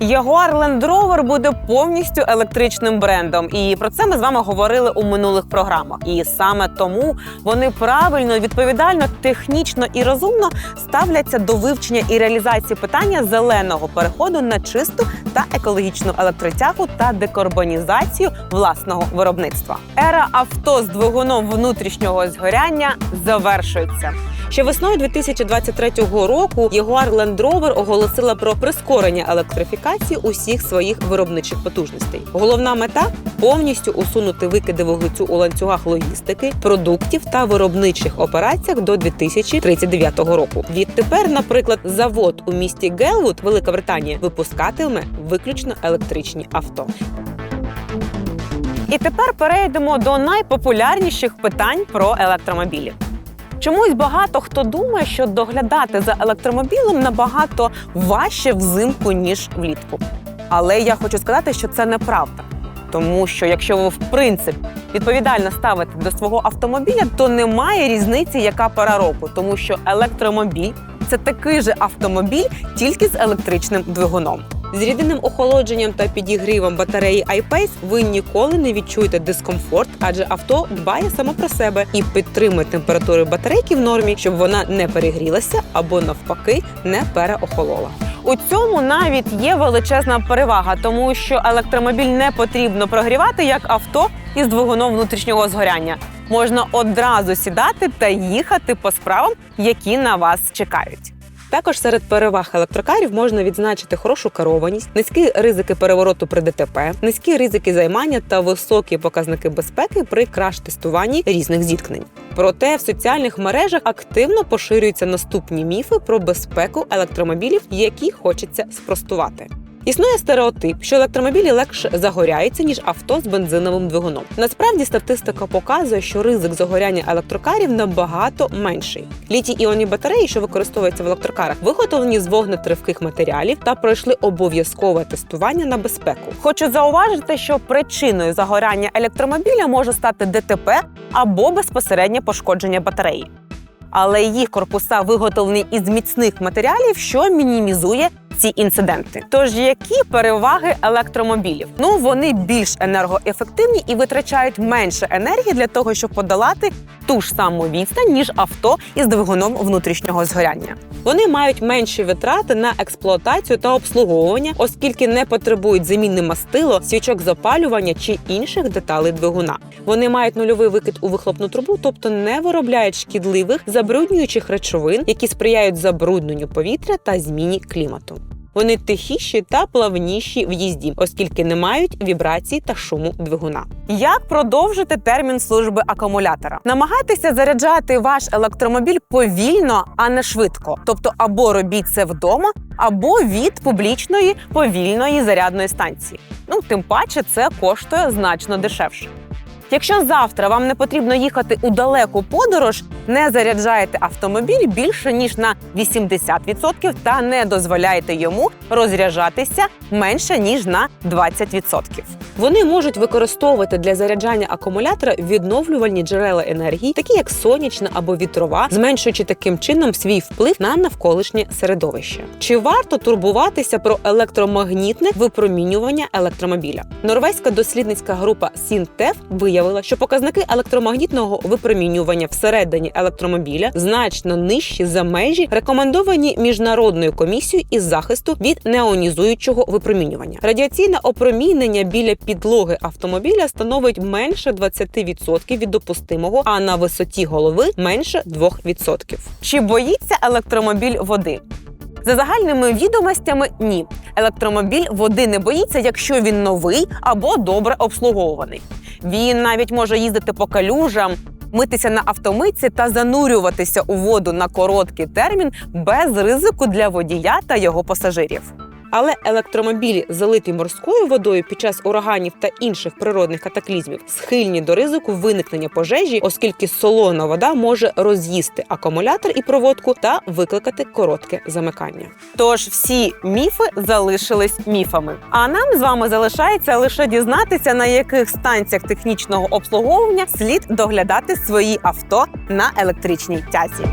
Jaguar Land Rover буде повністю електричним брендом, і про це ми з вами говорили у минулих програмах. І саме тому вони правильно, відповідально, технічно і розумно ставляться до вивчення і реалізації питання зеленого переходу на чисту та екологічну електротягу та декарбонізацію власного виробництва. Ера авто з двигуном внутрішнього згоряння завершується. Ще весною 2023 року Jaguar Land Rover оголосила про прискорення електрифікації усіх своїх виробничих потужностей. Головна мета повністю усунути викиди вуглецю у ланцюгах логістики, продуктів та виробничих операціях до 2039 року. Відтепер, наприклад, завод у місті Гелвуд, Велика Британія, випускатиме виключно електричні авто. І тепер перейдемо до найпопулярніших питань про електромобілі. Чомусь багато хто думає, що доглядати за електромобілем набагато важче взимку ніж влітку. Але я хочу сказати, що це неправда. Тому що якщо ви в принципі відповідально ставите до свого автомобіля, то немає різниці, яка пора року, тому що електромобіль це такий же автомобіль, тільки з електричним двигуном. З рідинним охолодженням та підігрівом батареї iPace ви ніколи не відчуєте дискомфорт, адже авто дбає само про себе і підтримує температуру батарейки в нормі, щоб вона не перегрілася або навпаки не переохолола. У цьому навіть є величезна перевага, тому що електромобіль не потрібно прогрівати як авто із двигуном внутрішнього згоряння. Можна одразу сідати та їхати по справам, які на вас чекають. Також серед переваг електрокарів можна відзначити хорошу керованість, низькі ризики перевороту при ДТП, низькі ризики займання та високі показники безпеки при краш-тестуванні різних зіткнень. Проте в соціальних мережах активно поширюються наступні міфи про безпеку електромобілів, які хочеться спростувати. Існує стереотип, що електромобілі легше загоряються ніж авто з бензиновим двигуном. Насправді статистика показує, що ризик загоряння електрокарів набагато менший. Літій іонні батареї, що використовуються в електрокарах, виготовлені з вогнетривких матеріалів та пройшли обов'язкове тестування на безпеку. Хочу зауважити, що причиною загоряння електромобіля може стати ДТП або безпосереднє пошкодження батареї. Але їх корпуса виготовлені із міцних матеріалів, що мінімізує ці інциденти. Тож які переваги електромобілів? Ну вони більш енергоефективні і витрачають менше енергії для того, щоб подолати ту ж саму відстань, ніж авто із двигуном внутрішнього згоряння. Вони мають менші витрати на експлуатацію та обслуговування, оскільки не потребують заміни мастило, свічок запалювання чи інших деталей двигуна. Вони мають нульовий викид у вихлопну трубу, тобто не виробляють шкідливих забруднюючих речовин, які сприяють забрудненню повітря та зміні клімату. Вони тихіші та плавніші в їзді, оскільки не мають вібрацій та шуму двигуна. Як продовжити термін служби акумулятора? Намагайтеся заряджати ваш електромобіль повільно, а не швидко. Тобто, або робіть це вдома, або від публічної повільної зарядної станції. Ну тим паче це коштує значно дешевше. Якщо завтра вам не потрібно їхати у далеку подорож, не заряджайте автомобіль більше ніж на 80% та не дозволяйте йому розряджатися менше ніж на 20%. Вони можуть використовувати для заряджання акумулятора відновлювальні джерела енергії, такі як сонячна або вітрова, зменшуючи таким чином свій вплив на навколишнє середовище. Чи варто турбуватися про електромагнітне випромінювання електромобіля? Норвезька дослідницька група Сінтеф виявила, що показники електромагнітного випромінювання всередині електромобіля значно нижчі за межі, рекомендовані міжнародною комісією із захисту від неонізуючого випромінювання. Радіаційне опромінення біля підлоги автомобіля становить менше 20% від допустимого, а на висоті голови менше 2%. Чи боїться електромобіль води? За загальними відомостями, ні. Електромобіль води не боїться, якщо він новий або добре обслуговуваний. Він навіть може їздити по калюжам, митися на автомитці та занурюватися у воду на короткий термін без ризику для водія та його пасажирів. Але електромобілі, залиті морською водою під час ураганів та інших природних катаклізмів, схильні до ризику виникнення пожежі, оскільки солона вода може роз'їсти акумулятор і проводку та викликати коротке замикання. Тож всі міфи залишились міфами. А нам з вами залишається лише дізнатися, на яких станціях технічного обслуговування слід доглядати свої авто на електричній тязі.